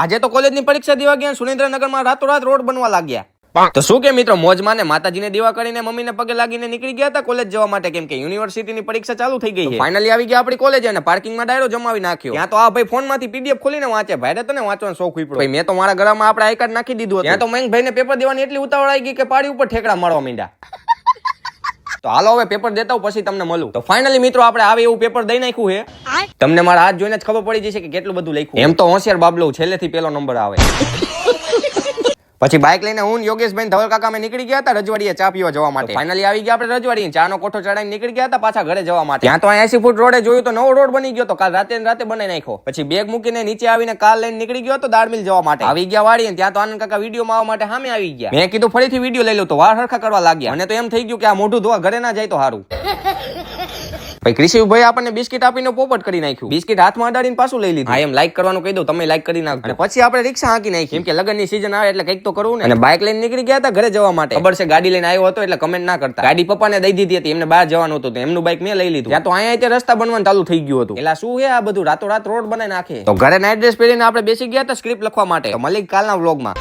આજે તો કોલેજની પરીક્ષા દેવા ગયા સુરેન્દ્રનગરમાં રાતોરાત રોડ બનવા લાગ્યા. તો શું કે મિત્રો મોજમાં ને માતાજીને દેવા કરીને મમ્મીને પગે લાગીને નીકળી ગયા હતા કોલેજ જવા માટે કેમ કે યુનિવર્સિટીની પરીક્ષા ચાલુ થઈ ગઈ ફાઇનલી આવી ગયા આપણી કોલેજ અને પાર્કિંગમાં ડાયરો જમાવી નાખ્યો. ત્યાં તો આ ભાઈ ફોનમાંથી પીડીએફ ખોલીને વાંચે ભાઈ તને વાંચવાનો શોખ ઉપડ્યો. ભાઈ મેં તો મારા ગળામાં આપણે આઈ કાર્ડ નાખી દીધું. ત્યાં તો મયંક ભાઈને પેપર દેવાની એટલી ઉતાવળ આવી ગઈ કે પાડી ઉપર ઠેકડા મારવા માંડ્યા. તો હાલો હવે પેપર દેતા હું પછી તમને મળું. તો ફાઇનલી મિત્રો, આપણે આવે એવું પેપર દઈ નાખ્યું છે. તમને મારા હાથ જોઈને જ ખબર પડી જશે કે કેટલું બધું લખ્યું એમ તો હોશિયાર બાબલો છેલ્લેથી પેલો નંબર આવે. પછી બાઇક લઈને હું યોગેશભાઈ ધવલ કાકા અમે નીકળી ગયા હતા રજવાડીએ ચા પીવા જવા માટે. ફાઇનલી આવી ગયા આપણે રજવાડી ચાનો કોઠો ચડાવી નીકળી ગયા હતા પાછા ઘરે જવા માટે. ત્યાં તો એસી ફૂટ રોડે જોયું તો નવો રોડ બની ગયો તો કાલ રાતે રાતે બનાવી નાખ્યો. પછી બેગ મૂકીને નીચે આવીને કાર લઈને નીકળી ગયો તો દાળ મિલ જવા માટે. આવી ગયા વાળી ત્યાં તો આનંદ કાકા વીડિયો માં આવવા માટે સામે આવી ગયા. મેં કીધું ફરીથી વીડિયો લઈ લો તો વાર હરખા કરવા લાગ્યા. અને તો એમ થઈ ગયું કે આ મોઢું ધોવા ઘરે ના જાય તો સારું ભાઈ કૃષિભાઈ આપણને બિસ્કિટ આપીને પોપટ કરી નાખ્યું. બિસ્કિટ હાથમાં અડાડીને પાછું લઈ લીધું. હા એમ લાઈક કરવાનું કહી દઉં તમે લાઈક કરી નાખો અને પછી આપણે રિક્ષા હાંકી નાખી. કેમ કે લગનની સીઝન આવે એટલે કંઈક તો કરવું ને. અને બાઇક લઈને નીકળી ગયા હતા ઘરે જવા માટે. ખબર છે ગાડી લઈને આવ્યો હતો એટલે કમેન્ટ ના કરતા. ગાડી પપ્પાને દઈ દીધી હતી એમને બહાર જવાનું હતું એમનું બાઇક મેં લઈ લીધું. ત્યાં તો અહીંયા તે રસ્તા બનવાનું ચાલુ થઈ ગયું હતું. એટલે શું છે આ બધું? રાતો રાત રોડ બનાવી નાખે. તો ઘરે નાઇટ ડ્રેસ પહેરીને આપણે બેસી ગયા હતા સ્ક્રિપ્ટ લખવા માટે. મલિક કાલના વ્લોગમાં